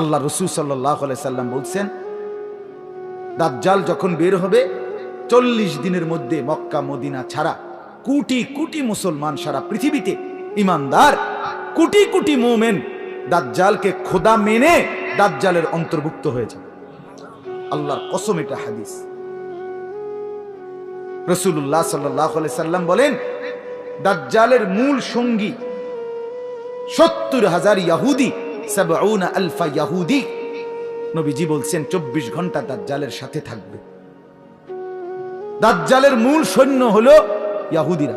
আল্লাহ রসুল সাল্লাম বলছেন, দাজ্জাল যখন বের হবে, চল্লিশ দিনের মধ্যে মক্কা, মদিনা ছাড়া কোটি কোটি মুসলমান সারা পৃথিবীতে ইমানদার কোটি কোটি মোমেন দাজ্জালকে খোদা মেনে দাজ্জালের অন্তর্ভুক্ত হয়েছে আল্লাহর কসম এটা হাদিস। রসুল্লাহ সাল্লাহ সাল্লাম বলেন, দাজ্জালের মূল সঙ্গী সত্তর হাজার ইয়াহুদি সাবউনা আলফা ইয়াহুদি। নবীজি বলছেন, চব্বিশ ঘণ্টা দাজ্জালের সাথে থাকবে। দাজ্জালের মূল সৈন্য হলো ইয়াহুদিরা,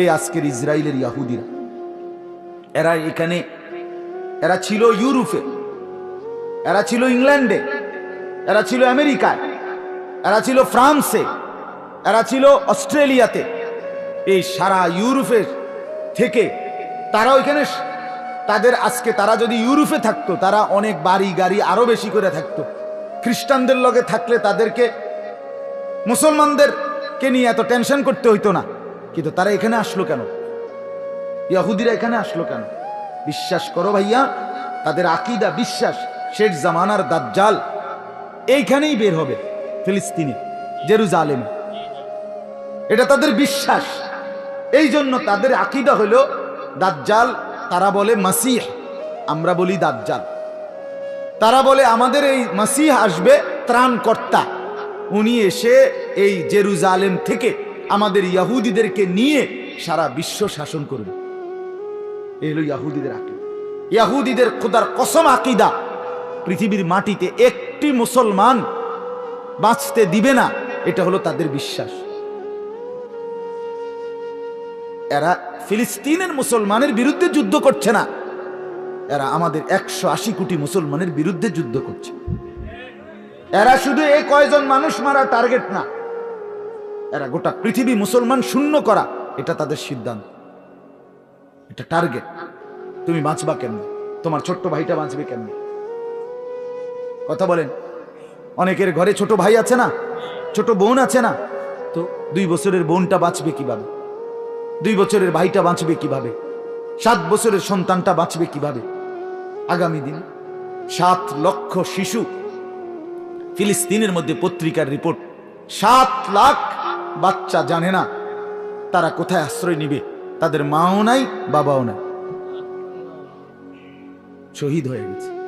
এই আজকের ইসরায়েলের ইয়াহুদিরা। এরা এখানে, এরা ছিল ইউরোপে, এরা ছিল ইংল্যান্ডে, এরা ছিল আমেরিকায়, এরা ছিল ফ্রান্সে, এরা ছিল অস্ট্রেলিয়াতে। এই সারা ইউরোপের থেকে তারা ওইখানে তাদের আজকে তারা যদি ইউরোপে থাকতো, তারা অনেক বাড়ি গাড়ি আরও বেশি করে থাকতো। খ্রিস্টানদের লগে থাকলে তাদেরকে, মুসলমানদেরকে নিয়ে এত টেনশন করতে হইতো না। কিন্তু তারা এখানে আসলো কেন? ইয়াহুদিরা এখানে আসলো কেন? বিশ্বাস করো ভাইয়া, তাদের আকিদা, বিশ্বাস শেখ জামানার দাজ্জাল এইখানেই বের হবে, ফিলিস্তিনে, জেরুজালেমে। এটা তাদের বিশ্বাস। এই জন্য তাদের আকিদা হলো দাজ্জাল তারা বলে মাসিহ, আমরা বলি দাজ্জাল। তারা বলে, আমাদের এই মাসিহ আসবে ত্রাণকর্তা। উনি এসে এই জেরুজালেম থেকে আমাদের ইয়াহুদিদেরকে নিয়ে সারা বিশ্ব শাসন করবে। এই হলো ইয়াহুদিদের আকিদা। ইয়াহুদিদের খোদার কসম আকিদা, পৃথিবীর মাটিতে একটি মুসলমান বাঁচতে দিবে না, এটা হলো তাদের বিশ্বাস। এরা ফিলিস্তিনের মুসলমানের বিরুদ্ধে যুদ্ধ করছে না। এরা আমাদের একশো আশি কোটি মুসলমানের বিরুদ্ধে যুদ্ধ করছে। এরা শুধু এই কয়জন মানুষ মারা টার্গেট না। এরা গোটা পৃথিবী মুসলমান শূন্য করা, এটা তাদের সিদ্ধান্ত। এটা টার্গেট তুমি বাঁচবা কেমনে? তোমার ছোট্ট ভাইটা বাঁচবে কেমনে? কথা বলেন। অনেকের ঘরে ছোট ভাই আছে না? ছোট বোন আছে না? তো দুই বছরের বোনটা বাঁচবে কীভাবে? দুই বছরের ভাইটা বাঁচবে কীভাবে? সাত বছরের সন্তানটা বাঁচবে কীভাবে? আগামী দিন সাত লক্ষ শিশু ফিলিস্তিনের মধ্যে পত্রিকার রিপোর্ট। সাত লাখ বাচ্চা জানে না তারা কোথায় আশ্রয় নিবে। তাদের মাও নাই, বাবাও নাই। শহীদ হয়ে গেছে।